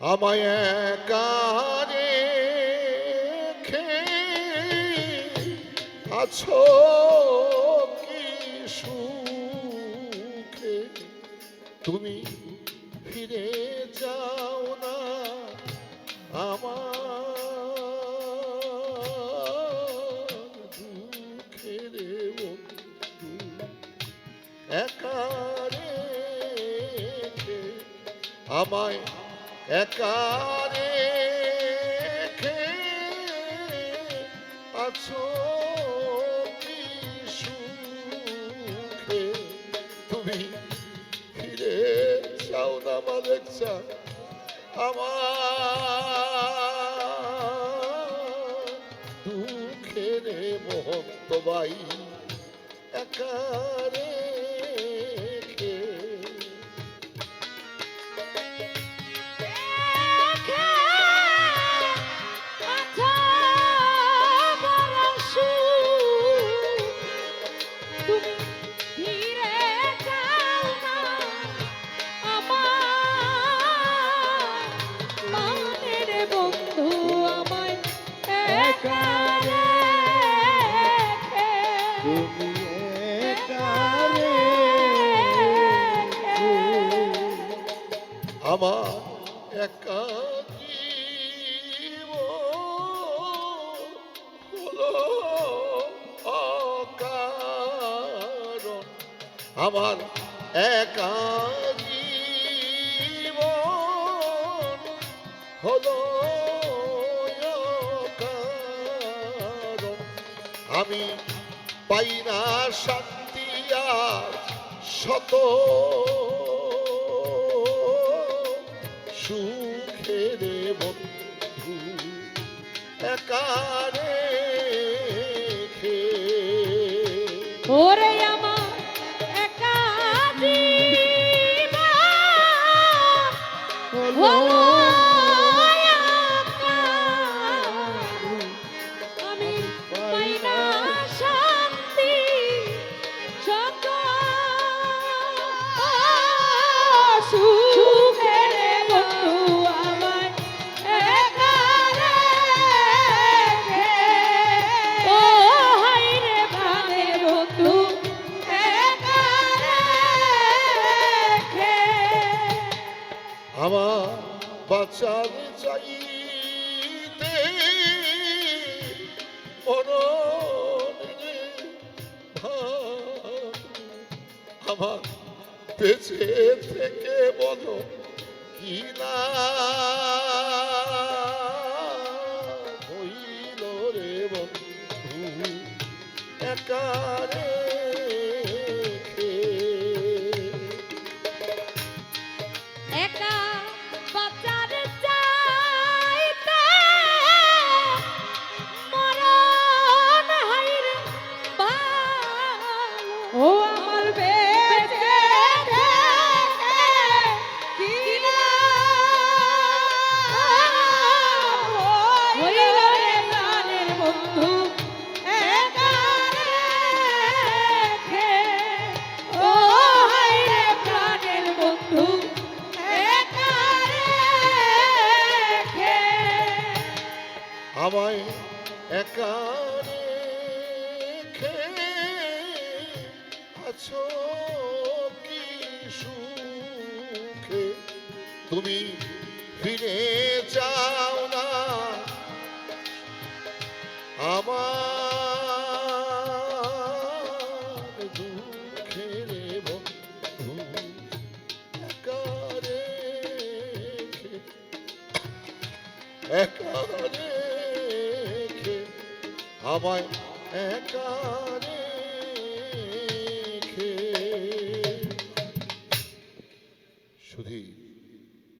আমায় একারে আছো কি সুখে? তুমি ফিরে যাও না আমার দুঃখের বন্ধু। একারে আমায় একারে আছো সুখে? তুমি ফিরে যাও না মালেকসা আমার দুঃখের মহন্ত বাই একারে আমার একা। আমার একা জীবন হলো আমি পাই না শান্তি আর শত সুখের বন্ধু একারে ওরে আমার বাঁচার চাইতে আমার বেঁচে থেকে বলো কি না হইল রে বন্ধু? একা আমায় একা আছো কি সুখে? তুমি ফিরে যাও না আমার দুঃখের বন্ধু, একা রেখে একা আমায় একা